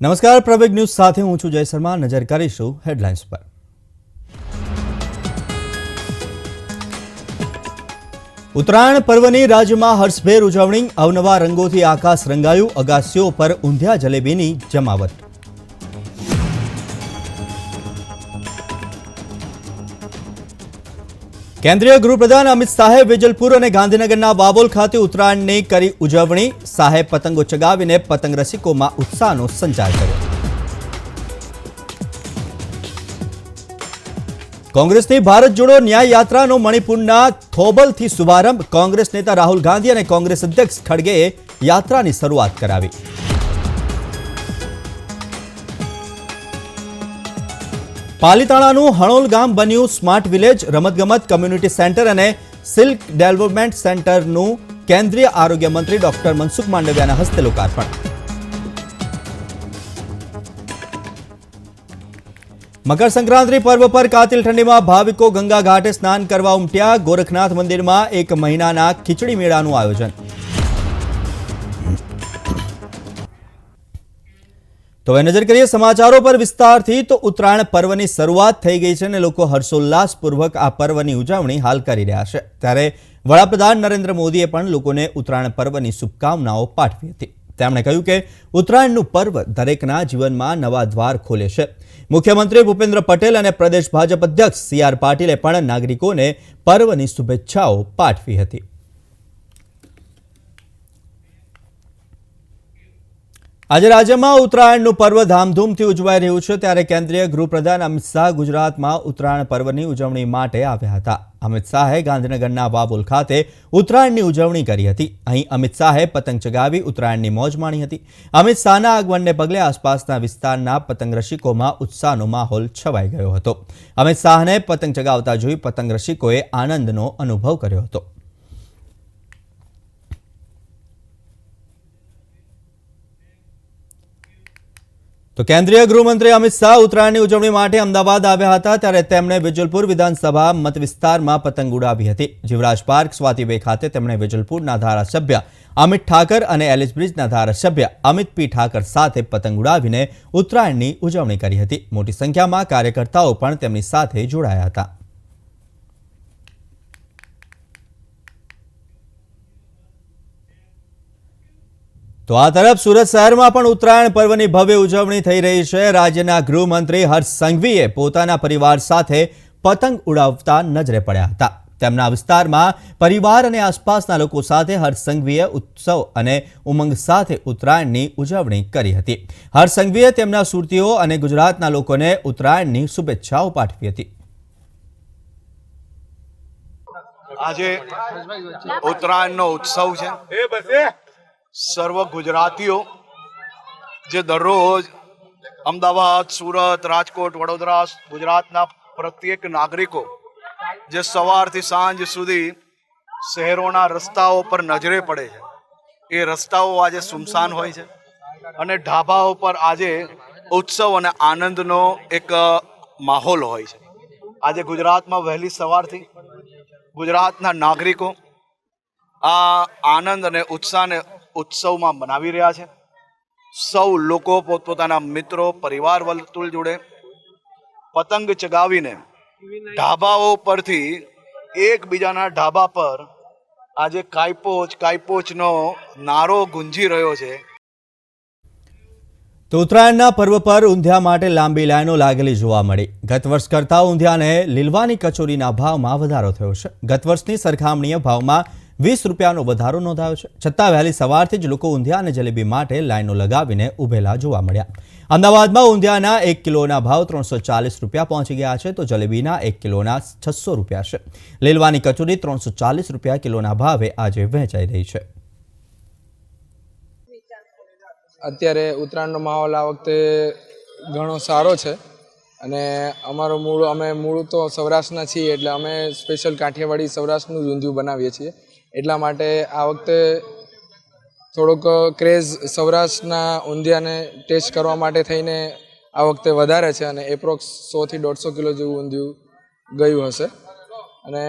નમસ્કાર, પ્રવેગ ન્યૂઝ સાથે હું છું જય શર્મા. નજર કરીશું હેડલાઇન્સ પર. ઉત્તરાયણ પર્વની રાજ્યમાં હર્ષભેર ઉજવણી. અવનવા રંગોથી આકાશ રંગાયું. અગાસીઓ પર ઊંધિયા જલેબીની જમાવટ. કેન્દ્રીય ગૃહપ્રધાન અમિત શાહે વેજલપુર અને ગાંધીનગરના વાવોલ ખાતે ઉત્તરાયણની કરી ઉજવણી. શાહે પતંગો ચગાવીને પતંગ રસિકોમાં ઉત્સાહનો સંચાર કર્યો. કોંગ્રેસની ભારત જોડો ન્યાય યાત્રાનો મણિપુરના થોબલથી શુભારંભ. કોંગ્રેસ નેતા રાહુલ ગાંધી અને કોંગ્રેસ અધ્યક્ષ ખડગેએ યાત્રાની શરૂઆત કરાવી. પાલીતાણાનું હણોલ ગામ બન્યું સ્માર્ટ વિલેજ, રમતગમત કમ્યુનિટી સેન્ટર અને સિલ્ક ડેવલપમેન્ટ સેન્ટરનું કેન્દ્રીય આરોગ્ય મંત્રી ડોક્ટર મનસુખ માંડવિયાના હસ્તે લોકાર્પણ. મકર સંક્રાંતિ પર્વ પર કાતિલ ઠંડીમાં ભાવિકો ગંગા ઘાટે સ્નાન કરવા ઉમટ્યા. ગોરખનાથ મંદિરમાં એક મહિનાના ખીચડી મેળાનું આયોજન. તો હવે નજર કરીએ સમાચારો પર વિસ્તારથી, તો ઉત્તરાયણ પર્વની શરૂઆત થઈ ગઈ છે અને લોકો હર્ષોલ્લાસપૂર્વક આ પર્વની ઉજવણી હાલ કરી રહ્યા છે. ત્યારે વડાપ્રધાન નરેન્દ્ર મોદીએ પણ લોકોને ઉત્તરાયણ પર્વની શુભકામનાઓ પાઠવી હતી. તેમણે કહ્યું કે ઉત્તરાયણનું પર્વ દરેકના જીવનમાં નવા દ્વાર ખોલે છે. મુખ્યમંત્રી ભૂપેન્દ્ર પટેલ અને પ્રદેશ ભાજપ અધ્યક્ષ સી પાટીલે પણ નાગરિકોને પર્વની શુભેચ્છાઓ પાઠવી હતી. આજે રાજ્યમાં ઉત્તરાયણનું પર્વ ધામધૂમથી ઉજવાઈ રહ્યું છે. ત્યારે કેન્દ્રીય ગૃહપ્રધાન અમિત શાહ ગુજરાતમાં ઉત્તરાયણ પર્વની ઉજવણી માટે આવ્યા હતા. અમિત શાહે ગાંધીનગરના વાબુલ ખાતે ઉત્તરાયણની ઉજવણી કરી હતી. અહીં અમિત શાહે પતંગ ચગાવી ઉત્તરાયણની મોજ માણી હતી. અમિત શાહના આગમનને પગલે આસપાસના વિસ્તારના પતંગ રસિકોમાં ઉત્સાહનો માહોલ છવાઈ ગયો હતો. અમિત શાહને પતંગ ચગાવતા જોઈ પતંગ રસિકોએ આનંદનો અનુભવ કર્યો હતો. તો કેન્દ્રીય ગૃહમંત્રી અમિત શાહ ઉત્તરાયણની ઉજવણી માટે અમદાવાદ આવ્યા હતા ત્યારે તેમણે વિજલપુર વિધાનસભા મત વિસ્તારમાં પતંગ ઉડાવી હતી. જીવરાજ પાર્ક સ્વાતિબે ખાતે તેમણે વિજલપુરના ધારાસભ્ય અમિત ઠાકર અને એલિસબ્રિજના ધારાસભ્ય અમિત પી ઠાકર સાથે પતંગ ઉડાવીને ઉત્તરાયણની ઉજવણી કરી હતી. મોટી સંખ્યામાં કાર્યકર્તાઓ પણ તેમની સાથે જોડાયા હતા. તો આ તરફ સુરત શહેરમાં પણ ઉત્તરાયણ પર્વની ભવ્ય ઉજવણી થઈ રહી છે. રાજ્યના ગૃહમંત્રી હર્ષ સંઘવીએ પોતાના પરિવાર સાથે પતંગ ઉડાવતા નજરે પડ્યા હતા. તેમના વિસ્તારમાં પરિવાર અને આસપાસના લોકો સાથે હર્ષ સંઘવીએ ઉત્સવ અને ઉમંગ સાથે ઉત્તરાયણની ઉજવણી કરી હતી. હર્ષ સંઘવીએ તેમના સુરતીઓ અને ગુજરાતના લોકોને ઉત્તરાયણની શુભેચ્છાઓ પાઠવી હતી. આજે ઉત્તરાયણનો ઉત્સવ છે. સર્વ ગુજરાતીઓ જે દરરોજ અમદાવાદ, સુરત, રાજકોટ, વડોદરા ગુજરાતના પ્રત્યેક નાગરિકો જે સવારથી સાંજ સુધી શહેરોના રસ્તાઓ પર નજરે પડે છે. એ રસ્તાઓ આજે સુમસાન હોય છે અને ઢાબાઓ પર આજે ઉત્સવ અને આનંદનો એક માહોલ હોય છે. આજે ગુજરાતમાં વહેલી સવારથી ગુજરાતના નાગરિકો આ આનંદ અને ઉત્સાહને ઉત્સવમાં મનાવી રહ્યા છે. સૌ લોકો પોતપોતાના મિત્રો, પરિવાર વર્તુળ જોડે પતંગ ચગાવીને ઢાબાઓ પરથી એકબીજાના ઢાબા પર આજે કાયપોચ, કાયપોચનો નારો ગુંજી રહ્યો છે. તો ઉત્તરાયણના પર્વ પર ઊંધિયા માટે લાંબી લાઈનો લાગેલી જોવા મળી. ગત વર્ષ કરતાં ઊંધિયાને લીલવાની કચોરીના ભાવમાં વધારો થયો છે. ગત વર્ષની સરખામણીએ ભાવમાં વીસ રૂપિયાનો વધારો નોંધાયો છે. છતાં વહેલી સવારથી જ લોકો ઊંધિયા અને જલેબી માટે લાઈનો લગાવીને ઉભેલા જોવા મળ્યા. અમદાવાદમાં ઊંધિયાના એક કિલોના ભાવ ત્રણસો ચાલીસ રૂપિયા પહોંચી ગયા છે તો જલેબીના એક કિલોના છસો રૂપિયા છે. લીલવાની કચોરી ત્રણસો ચાલીસ રૂપિયા કિલોના ભાવે આજે વહેંચાઈ રહી છે. અત્યારે ઉત્તરાયણનો માહોલ આ વખતે ઘણો સારો છે અને અમારો મૂળ, અમે મૂળ તો સૌરાષ્ટ્રના છીએ એટલે અમે સ્પેશિયલ કાઠિયાવાડી સૌરાષ્ટ્રનું ઊંધિયું બનાવીએ છીએ. એટલા માટે આ વખતે થોડોક ક્રેઝ સૌરાષ્ટ્રના ઊંધિયાને ટેસ્ટ કરવા માટે થઈને આ વખતે વધારે છે અને એપ્રોક્સ સોથી દોઢસો કિલો જેવું ઊંધિયું ગયું હશે. અને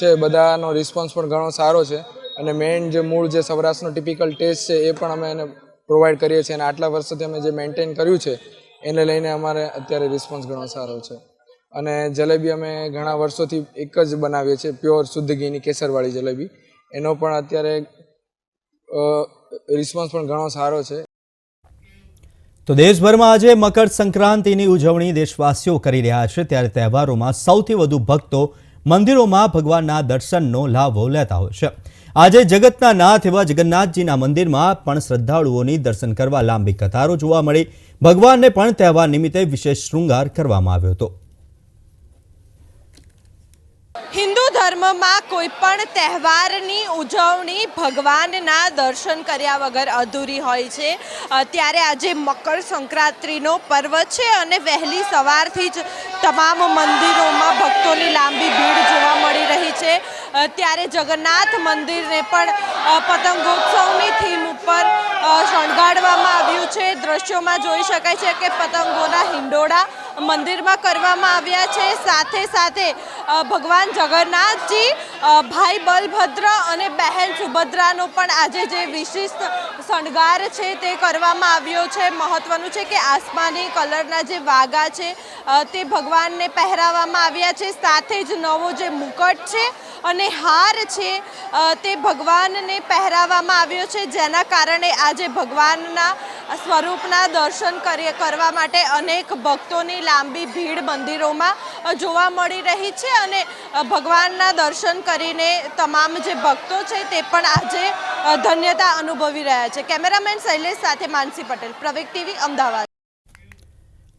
છે, બધાનો રિસ્પોન્સ પણ ઘણો સારો છે. અને મેઇન જે મૂળ જે સૌરાષ્ટ્રનો ટિપિકલ ટેસ્ટ છે એ પણ અમે એને પ્રોવાઈડ કરીએ છીએ અને આટલા વર્ષોથી અમે જે મેન્ટેન કર્યું છે, એને લઈને અમારે અત્યારે રિસ્પોન્સ ઘણો સારો છે. અને જલેબી અમે ઘણા વર્ષોથી એક જ બનાવીએ છીએ, પ્યોર શુદ્ધ ઘીની કેસરવાળી જલેબી. એનો પણ અત્યારે રિસ્પોન્સ પણ ઘણો સારો છે. તો દેશભરમાં આજે મકર સંક્રાંતિની ઉજવણી દેશવાસીઓ કરી રહ્યા છે. ત્યારે તહેવારોમાં સૌથી વધુ ભક્તો મંદિરોમાં ભગવાનના દર્શનનો લાભો લેતા હોય છે. આજે જગતના નાથ એવા જગન્નાથજીના મંદિરમાં પણ શ્રદ્ધાળુઓની દર્શન કરવા લાંબી કતારો જોવા મળી. ભગવાનને પણ તહેવાર નિમિત્તે વિશેષ શૃંગાર કરવામાં આવ્યો હતો. હિન્દુ ધર્મમાં કોઈ પણ તહેવારની ઉજવણી ભગવાનના દર્શન કર્યા વગર અધૂરી હોય છે. ત્યારે આજે મકર સંક્રાંતિનો પર્વ છે અને વહેલી સવારથી જ તમામ મંદિરોમાં ભક્તોની લાંબી ભીડ જોવા મળી રહી છે. ત્યારે જગન્નાથ મંદિરને પણ પતંગોત્સવની થીમ ઉપર શણગાડવામાં આવ્યું છે. દ્રશ્યોમાં જોઈ શકાય છે કે પતંગોના હિંડોળા મંદિરમાં કરવામાં આવ્યા છે. સાથે સાથે ભગવાન જગન્નાથજી ભાઈ બલભદ્ર અને બહેન સુભદ્રાનો પણ આજે જે વિશિષ્ટ શણગાર છે તે કરવામાં આવ્યો છે. મહત્વનું છે કે આસમાની કલરના જે વાઘા છે તે ભગવાનને પહેરાવવામાં આવ્યા છે. સાથે જ નવો જે મુકટ છે અને હાર છે તે ભગવાનને પહેરાવવામાં આવ્યો છે. જેના કારણે આજે ભગવાનના સ્વરૂપના દર્શન કરી કરવા માટે અનેક ભક્તોની લાંબી ભીડ મંદિરોમાં જોવા મળી રહી છે અને ભગવાનના દર્શન કરીને તમામ જે ભક્તો છે તે પણ આજે ધન્યતા અનુભવી રહ્યા છે. કેમેરામેન શૈલેષ સાથે માનસી પટેલ પ્રવેક ટીવી, અમદાવાદ.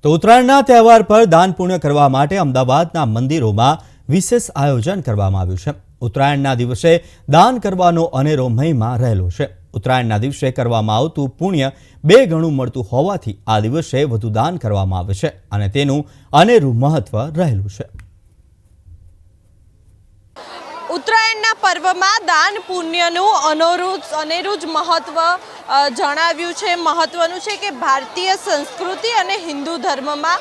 તો ઉત્તરાયણના તહેવાર પર દાન પુણ્ય કરવા માટે અમદાવાદના મંદિરોમાં વિશેષ આયોજન કરવામાં આવ્યું છે. ઉત્તરાયણના દિવસે દાન કરવાનો અનેરો મહિમા રહેલો છે. ઉત્તરાયણના દિવસે કરવામાં આવતું પુણ્ય બે ગણું મળતું હોવાથી આ દિવસે વધુ દાન કરવામાં આવે છે અને તેનું અનેરું મહત્વ રહેલું છે. ઉત્તરાયણના પર્વમાં દાન પુણ્યનું અનોરું અનેરું જ મહત્વ જણાવ્યું છે. મહત્વનું છે કે ભારતીય સંસ્કૃતિ અને હિન્દુ ધર્મમાં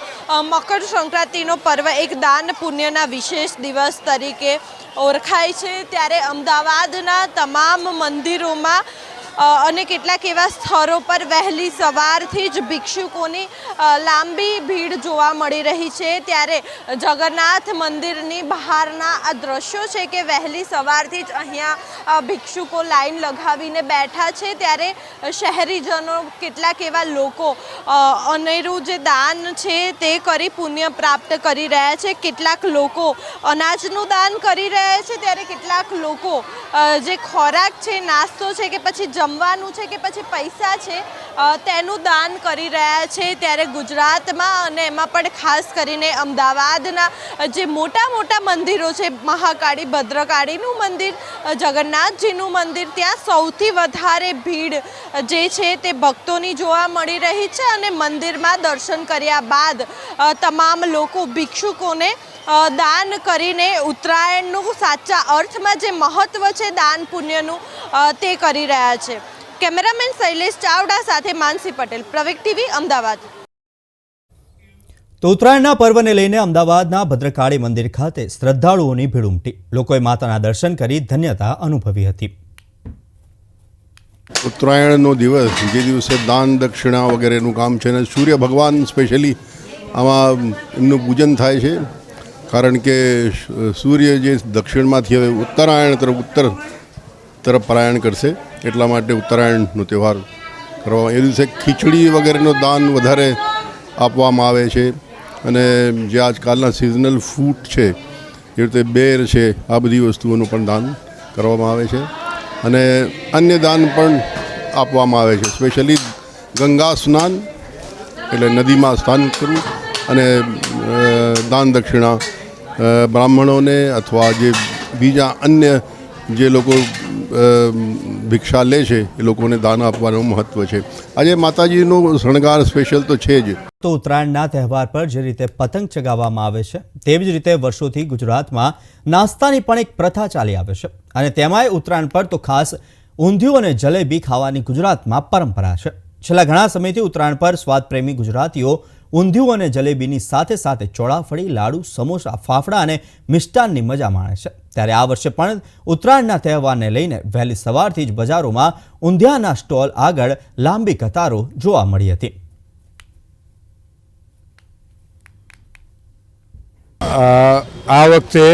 મકર સંક્રાંતિનો પર્વ એક દાન પુણ્યના વિશેષ દિવસ તરીકે ઓળખાય છે. ત્યારે અમદાવાદના તમામ મંદિરોમાં અને કેટલાક એવા સ્થળો પર વહેલી સવારથી જ ભિક્ષુકોની લાંબી ભીડ જોવા મળી રહી છે. ત્યારે જગન્નાથ મંદિરની બહારના આ દ્રશ્યો છે કે વહેલી સવારથી જ અહીંયા ભિક્ષુકો લાઈન લગાવીને બેઠા છે. ત્યારે શહેરીજનો, કેટલાક એવા લોકો અનેરું જે દાન છે તે કરી પુણ્ય પ્રાપ્ત કરી રહ્યા છે. કેટલાક લોકો અનાજનું દાન કરી રહ્યા છે. ત્યારે કેટલાક લોકો જે ખોરાક છે, નાસ્તો છે કે પછી જમવાનું છે કે પછી પૈસા છે તેનું દાન કરી રહ્યા છે ત્યારે ગુજરાતમાં અને એમાં પણ ખાસ કરીને અમદાવાદના જે મોટા મોટા મંદિરો છે, મહાકાળી ભદ્રકાળીનું મંદિર જગન્નાથજીનું મંદિર, ત્યાં સૌથી વધારે ભીડ જે છે તે ભક્તોની જોવા મળી રહી છે અને મંદિરમાં દર્શન કર્યા બાદ તમામ લોકો ભિક્ષુકોને દાન કરીને ઉત્તરાયણનું સાચા અર્થમાં જે મહત્ત્વ છે દાન પુણ્યનું તે કરી રહ્યા છે. કેમેરામેન શૈલેષ ચાવડા સાથે માનસી પટેલ પ્રવિક ટીવી અમદાવાદ. તો ઉત્તરાયણના પર્વને લઈને અમદાવાદના ભદ્રકાળી મંદિર ખાતે શ્રદ્ધાળુઓની ભીડ ઉમટી. લોકોએ માતાના દર્શન કરી ધન્યતા અનુભવી હતી. ઉત્તરાયણનો દિવસ જે દિવસે દાન દક્ષિણા વગેરેનું કામ છે અને સૂર્ય ભગવાન સ્પેશિયલી આમાં એમનું પૂજન થાય છે. કારણ કે સૂર્ય જે દક્ષિણમાંથી હવે ઉત્તરાયણ તરફ ઉત્તર તરફ પલાયન કરશે એટલા માટે ઉત્તરાયણનો તહેવાર કરવામાં એ દિવસે ખીચડી વગેરેનું દાન વધારે આપવામાં આવે છે. અને જે આજકાલના સિઝનલ ફૂડ છે, એ રીતે બેર છે, આ બધી વસ્તુઓનું પણ દાન કરવામાં આવે છે. અને અન્ય દાન પણ આપવામાં આવે છે. સ્પેશિયલી ગંગા સ્નાન એટલે નદીમાં સ્નાન કરવું અને દાન દક્ષિણા બ્રાહ્મણોને અથવા જે બીજા અન્ય જે લોકો ભિક્ષા લે છે, એ લોકોને દાન આપવાનું મહત્ત્વ છે. આજે માતાજીનો શણગાર સ્પેશિયલ તો છે જ. તો ઉત્તરાયણના તહેવાર પર જે રીતે પતંગ ચગાવવામાં આવે છે, તેવી જ રીતે વર્ષોથી ગુજરાતમાં નાસ્તાની પણ એક પ્રથા ચાલી આવે છે. અને તેમાંય ઉત્તરાયણ પર તો ખાસ ઊંધિયું અને જલેબી ખાવાની ગુજરાતમાં પરંપરા છે. છેલ્લા ઘણા સમયથી ઉત્તરાયણ પર સ્વાદપ્રેમી ગુજરાતીઓ ઊંધિયું અને જલેબીની સાથે સાથે ચોળાફળી, લાડુ, સમોસા, ફાફડા અને મિષ્ટાનની મજા માણે છે. ત્યારે આ વર્ષે પણ ઉત્તરાયણના તહેવારને લઈને વહેલી સવારથી જ બજારોમાં ઊંધિયાના સ્ટોલ આગળ લાંબી કતારો જોવા મળી હતી. આ વખતે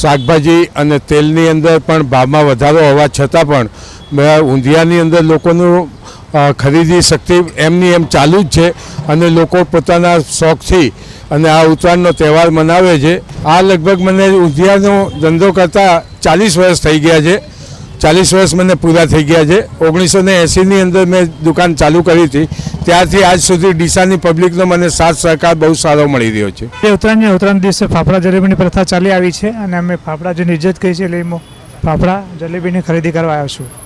શાકભાજી અને તેલની અંદર પણ ભાવમાં વધારો હોવા છતાં પણ ઊંધિયાની અંદર લોકોનું ખરીદી શક્તિ એમની એમ ચાલુ જ છે અને લોકો પોતાના શોખથી અને આ ઉત્તરાયણનો તહેવાર મનાવે છે. આ લગભગ મને ઊંધિયાનો ધંધો કરતાં ચાલીસ વર્ષ થઈ ગયા છે. ચાલીસ વર્ષ મને પૂરા થઈ ગયા છે. ઓગણીસો ને એંસીની અંદર મેં દુકાન ચાલુ કરી હતી. ત્યારથી આજ સુધી ડીસાની પબ્લિકનો મને સાથ સહકાર બહુ સારો મળી રહ્યો છે. એ ઉત્તરાયણ ઉત્તરાયણ દિવસે ફાફડા જલેબીની પ્રથા ચાલી આવી છે અને અમે ફાફડા જેની ઇજ્જત કહી છે, એટલે ફાફડા જલેબીની ખરીદી કરવા આવ્યા છું.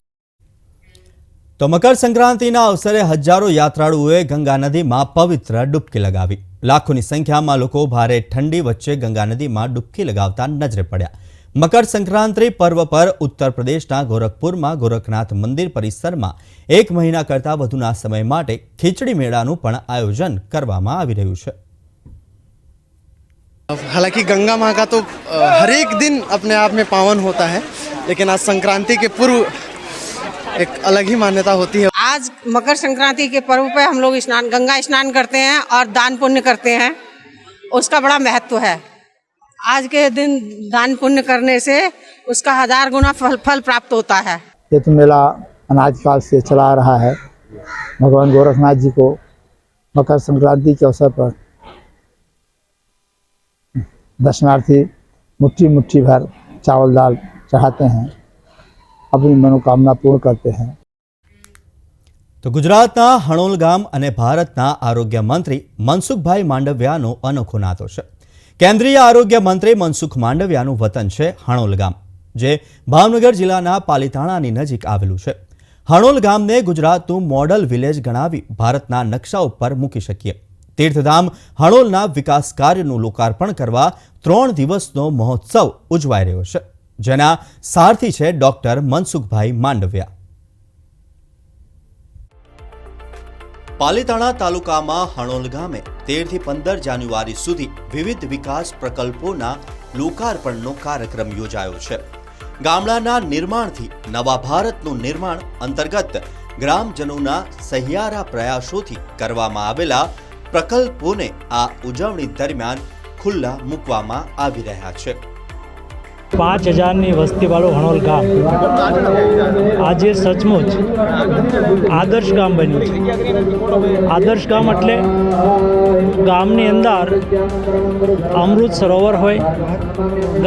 તો મકર સંક્રાંતિના અવસરે હજારો યાત્રાળુઓએ ગંગા નદીમાં પવિત્ર ડૂબકી લગાવી લાખોની સંખ્યામાં લોકો ભારે ઠંડી વચ્ચે ગંગા નદીમાં ડૂબકી લગાવતા નજરે પડ્યા મકર સંક્રાંતિ પર્વ પર ઉત્તર પ્રદેશના ગોરખપુરમાં ગોરખનાથ મંદિર પરિસરમાં એક મહિના કરતાં વધુના સમય માટે ખીચડી મેળાનું પણ આયોજન કરવામાં આવી રહ્યું છે हालांकि गंगा माँ का तो अ, हर एक दिन अपने आप में पावन होता है लेकिन आज संक्रांति के पूर्व एक अलग ही मान्यता होती है। आज मकर संक्रांति के पर्व पे हम लोग स्नान गंगा स्नान करते हैं और दान पुण्य करते हैं। उसका बड़ा महत्व है। आज के दिन दान पुण्य करने से उसका हज़ार गुना फल फल प्राप्त होता है। ये तो मेला अनाज काल से चला आ रहा है। भगवान गोरखनाथ जी को मकर संक्रांति के अवसर पर दर्शनार्थी मुट्ठी मुट्ठी भर चावल दाल चढ़ाते हैं। अपनी मनोकामना पूर्ण करते हैं તો ગુજરાતના હણોલ ગામ અને ભારતના આરોગ્ય મંત્રી મનસુખભાઈ માંડવિયાનો અનોખો નાતો છે કેન્દ્રીય આરોગ્ય મંત્રી મનસુખ માંડવિયાનું વતન છે હણોલ ગામ જે ભાવનગર જિલ્લાના પાલીતાણાની નજીક આવેલું છે હણોલ ગામને ગુજરાતનું મોડલ વિલેજ ગણાવી ભારતના નકશા ઉપર મૂકી શકીએ તીર્થધામ હણોલના વિકાસ કાર્યનું લોકાર્પણ કરવા ત્રણ દિવસનો મહોત્સવ ઉજવાઈ રહ્યો છે જેના સારથી છે ડોક્ટર મનસુખભાઈ માંડવિયા. પાલીતાણા તાલુકામાં હણોલ ગામે તેરથી પંદર જાન્યુઆરી સુધી વિવિધ વિકાસ પ્રકલ્પોના લોકાર્પણનો કાર્યક્રમ યોજાયો છે. ગામડાના નિર્માણથી નવા ભારતનું નિર્માણ અંતર્ગત ગ્રામજનોના સહિયારા પ્રયાસોથી કરવામાં આવેલા પ્રકલ્પોને આ ઉજવણી દરમિયાન ખુલ્લા મૂકવામાં આવી રહ્યા છે. પાંચ હજારની વસ્તીવાળું હણોલ ગામ. આજે સચમુચ આદર્શ ગામ બન્યું છે. આદર્શ ગામ એટલે ગામની અંદર અમૃત સરોવર હોય,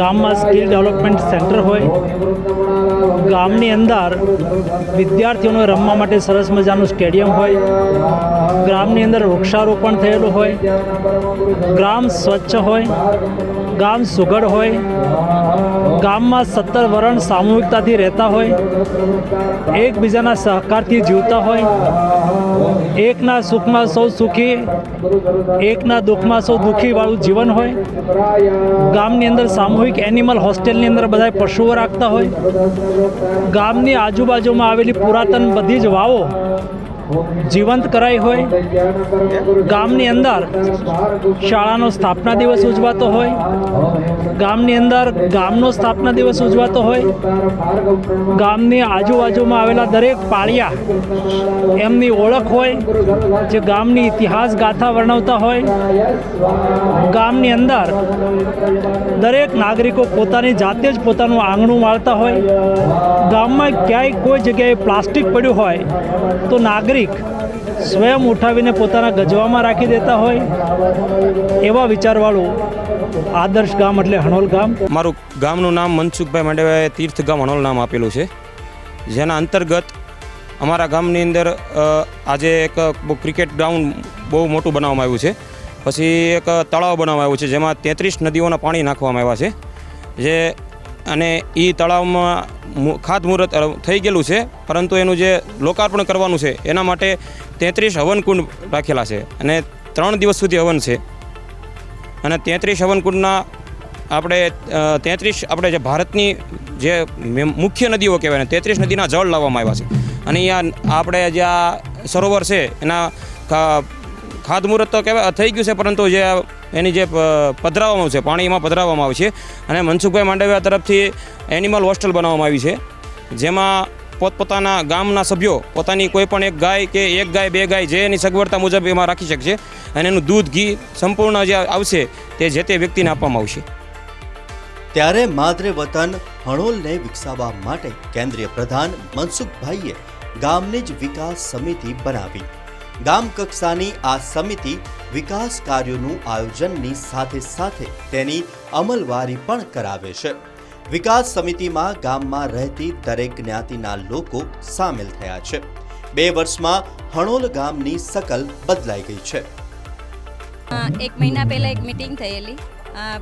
ગામમાં સ્કિલ ડેવલપમેન્ટ સેન્ટર હોય, ગામની અંદર વિદ્યાર્થીઓને રમવા માટે સરસ મજાનું સ્ટેડિયમ હોય, ગ્રામની અંદર વૃક્ષારોપણ થયેલું હોય, ગ્રામ સ્વચ્છ હોય ગામ સુઘડ હોય, ગામમાં સત્તર વરણ સામૂહિકતાથી રહેતા હોય, એકબીજાના સહકારથી જીવતા હોય, એકના સુખમાં સૌ સુખી, એકના દુઃખમાં સૌ દુઃખીવાળું જીવન હોય, ગામની અંદર સામૂહિક એનિમલ હોસ્ટેલની અંદર બધા પશુઓ રાખતા હોય, ગામની આજુબાજુમાં આવેલી પુરાતન બધી જ વાવો જીવંત કરાઈ હોય, ગામની અંદર શાળાનો સ્થાપના દિવસ ઉજવાતો હોય, ગામની અંદર ગામનો સ્થાપના દિવસ ઉજવાતો હોય, ગામની આજુબાજુમાં આવેલા દરેક પાળિયા એમની ઓળખ હોય, જે ગામની ઇતિહાસ ગાથા વર્ણવતા હોય. ગામની અંદર દરેક નાગરિકો પોતાની જાતે જ પોતાનું આંગણું માળતા હોય. ગામમાં ક્યાંય કોઈ જગ્યાએ પ્લાસ્ટિક પડ્યું હોય, તો નાગરિક સ્વયં ઉઠાવીને પોતાના ગજવામાં રાખી દેતા હોય એવા વિચારવાળું આદર્શ ગામ એટલે હણોલ ગામ. મારું ગામનું નામ મનસુખભાઈ માંડવાએ તીર્થ ગામ હણોલ નામ આપેલું છે. જેના અંતર્ગત અમારા ગામની અંદર આજે એક ક્રિકેટ ગ્રાઉન્ડ બહુ મોટું બનાવવામાં આવ્યું છે. પછી એક તળાવ બનાવવામાં આવ્યું છે, જેમાં તેત્રીસ નદીઓના પાણી નાખવામાં આવ્યા છે. જે અને એ તળાવમાં ખાતમુહૂર્ત થઈ ગયેલું છે. પરંતુ એનું જે લોકાર્પણ કરવાનું છે, એના માટે તેત્રીસ હવનકુંડ રાખેલા છે અને ત્રણ દિવસ સુધી હવન છે. અને તેત્રીસ હવનકુંડના આપણે તેત્રીસ આપણે જે ભારતની જે મુખ્ય નદીઓ કહેવાય ને, તેત્રીસ નદીના જળ લાવવામાં આવ્યા છે. અને અહીંયા આપણે જે આ સરોવર છે, એના ખાતમુહૂર્ત તો કહેવાય થઈ ગયું છે, પરંતુ જે એની જે પધરાવવામાં આવશે, પાણીમાં પધરાવવામાં આવશે. છે અને મનસુખભાઈ માંડવિયા તરફથી એનિમલ હોસ્ટેલ બનાવવામાં આવી છે, જેમાં પોતપોતાના ગામના સભ્યો પોતાની કોઈ પણ એક ગાય કે એક ગાય, બે ગાય જે એની સગવડતા મુજબ એમાં રાખી શકશે અને એનું દૂધ, ઘી સંપૂર્ણ જે આવશે તે જે તે વ્યક્તિને આપવામાં આવશે. ત્યારે માદરે વતન હણોલને વિકસાવવા માટે કેન્દ્રીય પ્રધાન મનસુખભાઈએ ગામની જ વિકાસ સમિતિ બનાવી. ગામ કક્ષાની આ સમિતિ વિકાસ કાર્યોનું આયોજનની સાથે સાથે તેની અમલવારી પણ કરાવે છે. વિકાસ સમિતિમાં ગામમાં રહેતી દરેક જ્ઞાતિના લોકો સામેલ થયા છે. બે વર્ષમાં હણોલ ગામની શકલ બદલાઈ ગઈ છે. એક મહિના પહેલાં એક મિટિંગ થયેલી.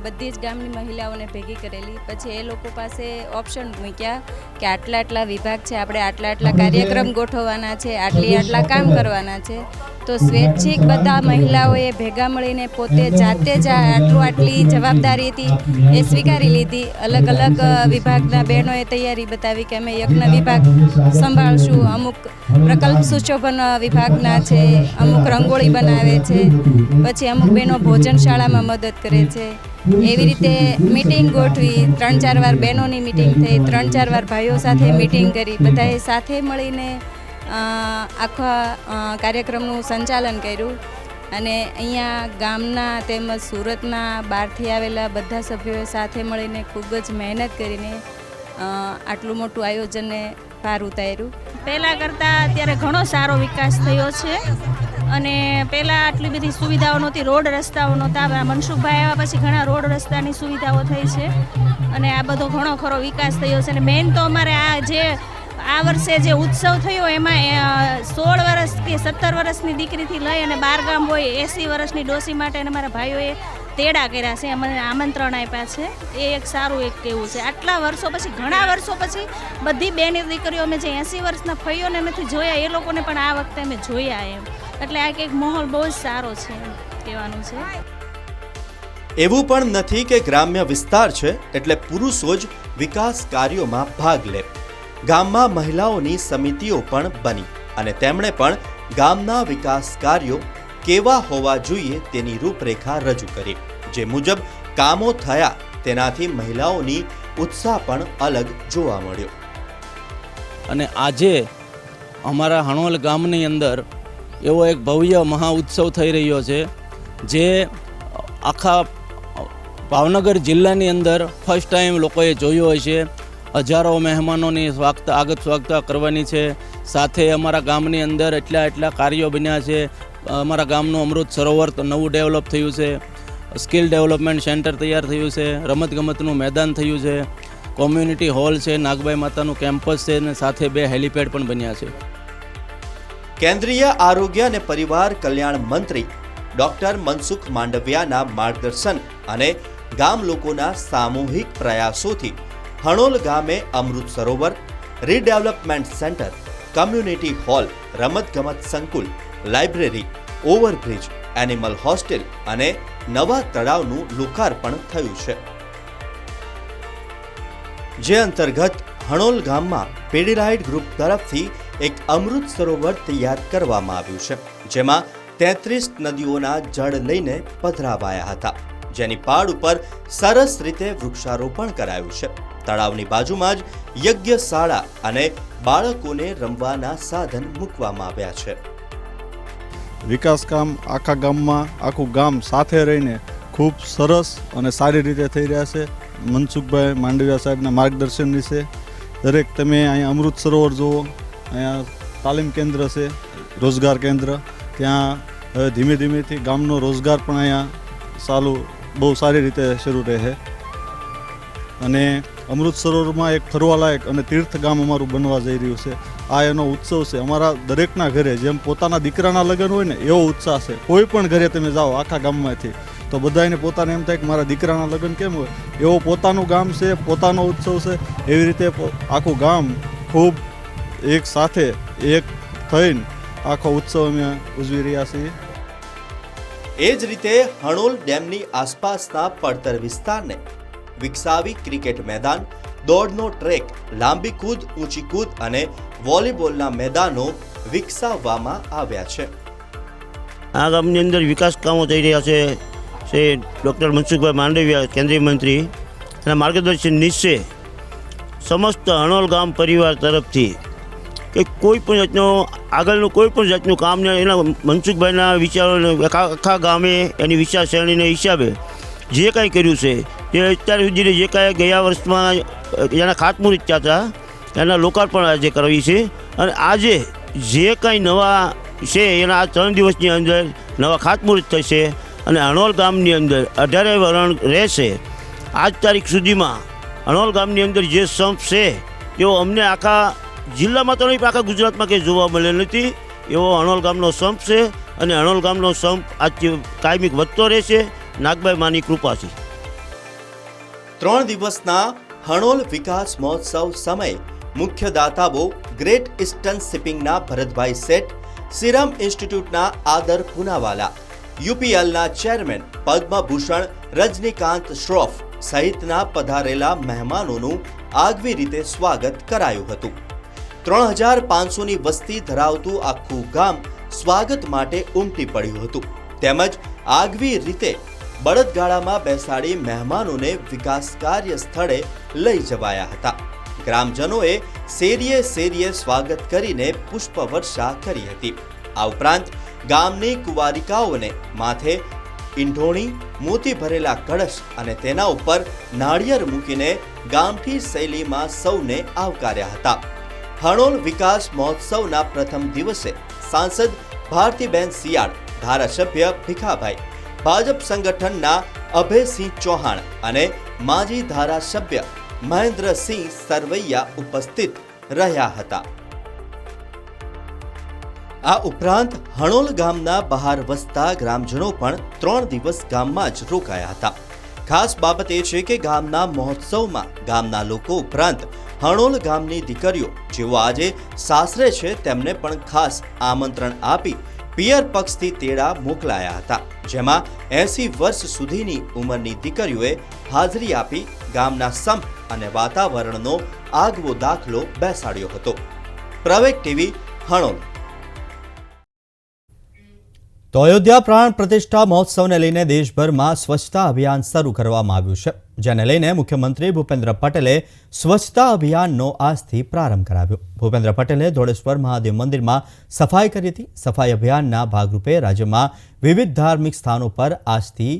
બધી જ ગામની મહિલાઓને ભેગી કરેલી. પછી એ લોકો પાસે ઓપ્શન મૂક્યા કે આટલા આટલા વિભાગ છે આપણે આટલા આટલા કાર્યક્રમ ગોઠવવાના છે આટલી આટલા કામ કરવાના છે. તો સ્વૈચ્છિક બધા મહિલાઓએ ભેગા મળીને પોતે જાતે જ આટલું આટલી જવાબદારી હતી એ સ્વીકારી લીધી. અલગ અલગ વિભાગના બહેનોએ તૈયારી બતાવી કે અમે યજ્ઞ વિભાગ સંભાળશું, અમુક પ્રકલ્પ સુશોભન વિભાગના છે, અમુક રંગોળી બનાવે છે, પછી અમુક બહેનો ભોજનશાળામાં મદદ કરે છે. એવી રીતે મિટિંગ ગોઠવી, ત્રણ ચાર વાર બહેનોની મિટિંગ થઈ, ત્રણ ચાર વાર ભાઈઓ સાથે મિટિંગ કરી, બધાએ સાથે મળીને આખા કાર્યક્રમનું સંચાલન કર્યું. અને અહીંયા ગામના તેમજ સુરતના બહારથી આવેલા બધા સભ્યોએ સાથે મળીને ખૂબ જ મહેનત કરીને આટલું મોટું આયોજનને પાર ઉતાર્યું. પહેલાં કરતાં અત્યારે ઘણો સારો વિકાસ થયો છે. અને પહેલાં આટલી બધી સુવિધાઓ નહોતી, રોડ રસ્તાઓ નહોતા. મનસુખભાઈ આવ્યા પછી ઘણા રોડ રસ્તાની સુવિધાઓ થઈ છે. અને આ બધો ઘણો ખરો વિકાસ થયો છે. અને મેઇન તો અમારે આ જે આ વર્ષે જે ઉત્સવ થયો, એમાં સોળ વર્ષ કે સત્તર વર્ષની દીકરીથી લઈ અને બાર ગામ હોય એંસી વર્ષની ડોસી માટે અને મારા ભાઈઓએ તેડા કર્યા છે, અમને આમંત્રણ આપ્યા છે. એ એક સારું એક કેવું છે. આટલા વર્ષો પછી, ઘણા વર્ષો પછી બધી બેન દીકરીઓ અમે જે એંસી વર્ષના ફઈઓને નથી જોયા, એ લોકોને પણ આ વખતે અમે જોયા એમ. એટલે આ કંઈક માહોલ બહુ જ સારો છે એમ કહેવાનું છે. એવું પણ નથી કે ગ્રામ્ય વિસ્તાર છે, એટલે પુરુષો જ વિકાસ કાર્યોમાં ભાગ લે. ગામમાં મહિલાઓની સમિતિઓ પણ બની અને તેમણે પણ ગામના વિકાસ કાર્યો કેવા હોવા જોઈએ તેની રૂપરેખા રજૂ કરી. જે મુજબ કામો થયા તેનાથી મહિલાઓની ઉત્સાહ પણ અલગ જોવા મળ્યો. અને આજે અમારા હણોલ ગામની અંદર એવો એક ભવ્ય મહા ઉત્સવ થઈ રહ્યો છે, જે આખા ભાવનગર જિલ્લાની અંદર ફર્સ્ટ ટાઈમ લોકોએ જોયો છે હજારો મહેમાનોની સ્વાગત આગત સ્વાગત કરવાની છે. સાથે અમારા ગામની અંદર એટલા એટલા કાર્યો બન્યા છે. અમારા ગામનું અમૃત સરોવર નવું ડેવલપ થયું છે. સ્કિલ ડેવલપમેન્ટ સેન્ટર તૈયાર થયું છે. રમતગમતનું મેદાન થયું છે. કોમ્યુનિટી હોલ છે. નાગબાઈ માતાનું કેમ્પસ છે અને સાથે બે હેલિપેડ પણ બન્યા છે. કેન્દ્રીય આરોગ્ય અને પરિવાર કલ્યાણ મંત્રી ડોક્ટર મનસુખ માંડવિયાના માર્ગદર્શન અને ગામ લોકોના સામૂહિક પ્રયાસોથી હણોલ ગામે Amrit Sarovar redevelopment centre community hall રમતગમત સંકુલ લાઇબ્રેરી ઓવરબ્રિજ એનિમલ હોસ્ટેલ અને નવા તળાવનું લોકાર્પણ થયું છે જે અંતર્ગત હણોલ ગામમાં પેડીરાઇડ ગ્રુપ તરફથી એક અમૃત સરોવર તૈયાર કરવામાં આવ્યું છે જેમાં તેત્રીસ નદીઓના જળ લઈને પધરાવાયા હતા જેની પાડ ઉપર સરસ રીતે વૃક્ષારોપણ કરાયું છે તળાવની બાજુમાં જ યજ્ઞશાળા અને બાળકોને રમવાના સાધન મૂકવામાં આવ્યા છે. વિકાસ કામ આખા ગામમાં, આખું ગામ સાથે રહીને ખૂબ સરસ અને સારી રીતે થઈ રહ્યા છે. મનસુખભાઈ માંડવિયા સાહેબના માર્ગદર્શન વિશે. દરેક તમે અહીંયા અમૃત સરોવર જુઓ, અહીંયા તાલીમ કેન્દ્ર છે, રોજગાર કેન્દ્ર. ત્યાં ધીમે ધીમેથી ગામનો રોજગાર પણ અહીંયા ચાલુ બહુ સારી રીતે શરૂ રહે અને અમૃત સરોવરમાં એક ફરવાલાયક અને તીર્થ ગામ અમારું બનવા જઈ રહ્યું છે. આ એનો ઉત્સવ છે. અમારા દરેકના ઘરે જેમ પોતાના દીકરાના લગ્ન હોય ને, એવો ઉત્સાહ છે. કોઈ પણ ઘરે તમે જાઓ આખા ગામમાંથી, તો બધાને પોતાને એમ થાય કે મારા દીકરાના લગ્ન કેમ હોય? એવો પોતાનું ગામ છે, પોતાનો ઉત્સવ છે. એવી રીતે આખું ગામ ખૂબ એક સાથે એક થઈને આખો ઉત્સવ અમે ઉજવી રહ્યા છીએ. એ જ રીતે હણોલ ડેમની આસપાસના પડતર વિસ્તારને વિકસાવી ક્રિકેટ મેદાન, દોડનો ટ્રેક, લાંબી કૂદ, ઊંચી કૂદ અને વોલીબોલના મેદાનો વિકસાવવામાં આવ્યા છે. આ ગામની અંદર વિકાસ કામો થઈ રહ્યા છે. શ્રી ડૉક્ટર મનસુખભાઈ માંડવિયા, કેન્દ્રીય મંત્રી. એના માર્ગદર્શન નીચે સમસ્ત હણોલ ગામ પરિવાર તરફથી કે કોઈ પણ જાતનો, આગળનું કોઈ પણ જાતનું કામ ને એના મનસુખભાઈના વિચારોને, આખા ગામે એની વિચારસરણીને હિસાબે જે કાંઈ કર્યું છે એ અત્યાર સુધી જે કાંઈ ગયા વર્ષમાં, એના ખાતમુહૂર્ત થયા હતા, એના લોકાર્પણ આજે કરવી છે. અને આજે જે કાંઈ નવા છે, એના આ ત્રણ દિવસની અંદર નવા ખાતમુહૂર્ત થશે અને અણોલ ગામની અંદર અઢારે વરણ રહેશે. આજ તારીખ સુધીમાં અણોલ ગામની અંદર જે સંપ છે, તેઓ અમને આખા જિલ્લામાં તો નહીં આખા ગુજરાતમાં કંઈ જોવા મળે નથી. એવો અણોલ ગામનો સંપ છે અને અણોલ ગામનો સંપ આજથી કાયમિક વધતો રહેશે. નાગભાઈ માની કૃપાથી ત્રણ દિવસના હણોલ વિકાસ મહોત્સવ સમયે મુખ્ય દાતાઓ ગ્રેટ ઇસ્ટર્ન શિપિંગના ભરતભાઈ શેઠ, સિરમ ઇન્સ્ટિટ્યૂટના આદર પુનાવાલા, યુપીએલના ચેરમેન પદ્મભૂષણ, રજનીકાંત શ્રોફ સહિતના પધારેલા મહેમાનોનું આગવી રીતે સ્વાગત કરાયું હતું. ત્રણ હજાર પાંચસોની વસ્તી ધરાવતું આખું ગામ સ્વાગત માટે ઉમટી પડ્યું હતું. તેમજ આગવી રીતે બળદગાડામાં બેસાડી મહેમાનોને વિકાસ કાર્ય સ્થળે લઈ જવાયા હતા. ગ્રામજનોએ શેરીએ શેરીએ સ્વાગત કરીને પુષ્પવર્ષા કરી હતી. આ ઉપરાંત ગામની કુંવારિકાઓને માથે ઈંઢોણી, મોતી ભરેલા કળશ અને તેના ઉપર નાળિયેર મૂકીને ગામઠી શૈલીમાં સૌને આવકાર્યા હતા. હણોલ વિકાસ મહોત્સવના પ્રથમ દિવસે સાંસદ ભારતીબેન શિયાળ, ધારાસભ્ય ભીખાભાઈ ભાજપ સંગઠનના અભયસિંહ ચૌહાણ અને માજી ધારાસભ્ય મહેન્દ્રસિંહ સરવૈયા ઉપસ્થિત રહ્યા હતા. આ ઉપરાંત હણોલ ગામના બહાર વસતા ગ્રામજનો પણ ત્રણ દિવસ ગામમાં જ રોકાયા હતા. ખાસ બાબત એ છે કે ગામના મહોત્સવમાં ગામના લોકો ઉપરાંત હણોલ ગામની દીકરીઓ, જેઓ આજે સાસરે છે, તેમને પણ ખાસ આમંત્રણ આપી પિયર પક્ષથી તેડા મોકલાયા હતા, જેમાં એસી વર્ષ સુધીની ઉંમરની દીકરીઓએ હાજરી આપી ગામના સંપ અને વાતાવરણનો આગવો દાખલો બેસાડ્યો હતો. પ્રવેગ ટીવી, હણોલ. તો અયોધ્યા પ્રાણ પ્રતિષ્ઠા મહોત્સવને લઈને દેશભરમાં સ્વચ્છતા અભિયાન શરૂ કરવામાં આવ્યું છે, જેને લઈને મુખ્યમંત્રી ભૂપેન્દ્ર પટેલે સ્વચ્છતા અભિયાનનો આજથી પ્રારંભ કરાવ્યો. ભૂપેન્દ્ર પટેલે ધોળેશ્વર મહાદેવ મંદિરમાં સફાઈ કરી હતી. સફાઈ અભિયાનના ભાગરૂપે રાજ્યમાં વિવિધ ધાર્મિક સ્થાનો પર આજથી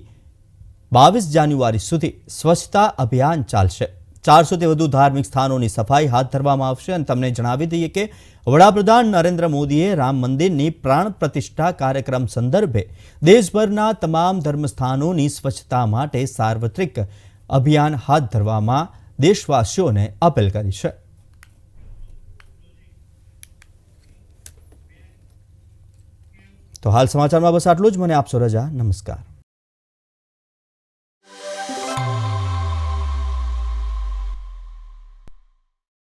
બાવીસ જાન્યુઆરી સુધી સ્વચ્છતા અભિયાન ચાલશે. ચારસોથી વધુ ધાર્મિક સ્થાનોની સફાઈ હાથ ધરવામાં આવશે અને તમને જણાવી દઈએ કે વડાપ્રધાન નરેન્દ્ર મોદીએ રામ મંદિરની પ્રાણ પ્રતિષ્ઠા કાર્યક્રમ સંદર્ભે દેશભરના તમામ ધર્મસ્થાનોની સ્વચ્છતા માટે સાર્વત્રિક અભિયાન હાથ ધરવામાં દેશવાસીઓને અપીલ કરી છે. તો હાલ સમાચારમાં બસ આટલું જ. મને આપશો રજા. નમસ્કાર.